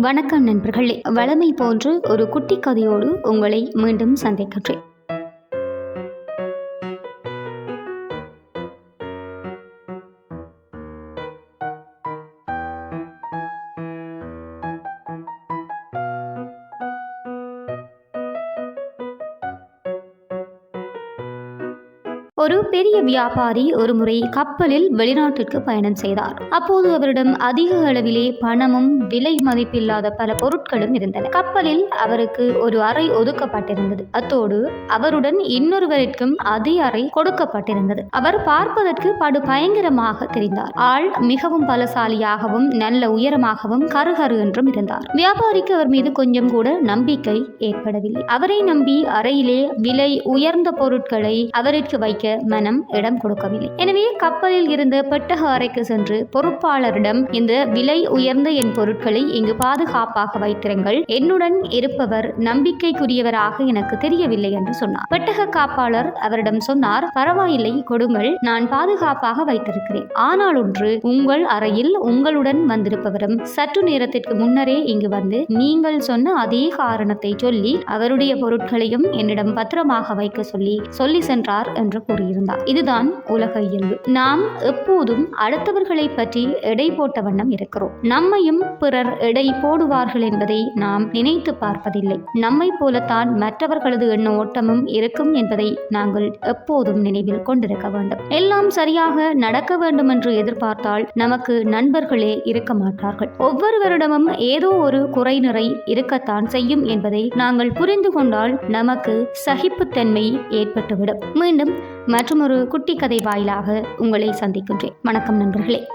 வணக்கம் நண்பர்களே. வளமை போன்று ஒரு குட்டி கதையோடு உங்களை மீண்டும் சந்திக்கின்றேன். ஒரு பெரிய வியாபாரி ஒருமுறை கப்பலில் வெளிநாட்டிற்கு பயணம் செய்தார். அப்போது அவரிடம் அதிக அளவிலே பணமும் விலை மதிப்பில்லாத பல பொருட்களும் இருந்தன. கப்பலில் அவருக்கு ஒரு அறை ஒதுக்கப்பட்டிருந்தது. அத்தோடு அவருடன் இன்னொருவருக்கும் அதே அறை கொடுக்கப்பட்டிருந்தது. அவர் பார்ப்பதற்கு படு பயங்கரமாக தெரிந்தார். ஆள் மிகவும் பலசாலியாகவும் நல்ல உயரமாகவும் கருகரு என்றும் இருந்தார். வியாபாரிக்கு அவர் மீது கொஞ்சம் கூட நம்பிக்கை ஏற்படவில்லை. அவரை நம்பி அறையிலே விலை உயர்ந்த பொருட்களை அவருக்கு வைக்க மனம் இடம் கொடுக்கவில்லை. எனவே கப்பலில் இருந்து பெட்டக அறைக்கு சென்று பொறுப்பாளரிடம் இந்த விலை உயர்ந்த என் பொருட்களை இங்கு பாதுகாப்பாக வைத்திருங்கள். என்னுடன் இருப்பவர் நம்பிக்கைக்குரியவராக எனக்கு தெரியவில்லை என்று சொன்னார். பெட்டக காப்பாளர் அவரிடம் சொன்னார் பரவாயில்லை கொடுங்கள் நான் பாதுகாப்பாக வைத்திருக்கிறேன். ஆனால் ஒன்று உங்கள் அறையில் உங்களுடன் வந்திருப்பவரும் சற்று நேரத்திற்கு முன்னரே இங்கு வந்து நீங்கள் சொன்ன அதே காரணத்தை சொல்லி அவருடைய பொருட்களையும் என்னிடம் பத்திரமாக வைக்க சொல்லி சொல்லி சென்றார் என்று இருந்தார் இதுதான் உலக இயல்பு. நாம் எப்போதும் அடுத்தவர்களை பற்றி எடை போட்ட வண்ணம் இருக்கிறோம். நம்மையும் பிறர் எடை போடுவார்கள் என்பதை நாம் நினைத்து பார்ப்பதில்லை. நம்மை போலத்தான் மற்றவர்களது எண்ண ஓட்டமும் இருக்கும் என்பதை நாங்கள் எப்போதும் நினைவில் கொண்டிருக்க வேண்டும். எல்லாம் சரியாக நடக்க வேண்டும் என்று எதிர்பார்த்தால் நமக்கு நண்பர்களே இருக்க மாட்டார்கள். ஒவ்வொருவரிடமும் ஏதோ ஒரு குறை நிறை இருக்கத்தான் செய்யும் என்பதை நாங்கள் புரிந்து கொண்டால் நமக்கு சகிப்புத்தன்மை ஏற்பட்டுவிடும். மீண்டும் மற்றும் ஒரு குட்டி கதை வாயிலாக உங்களை சந்திக்கின்றேன். வணக்கம் நண்பர்களே.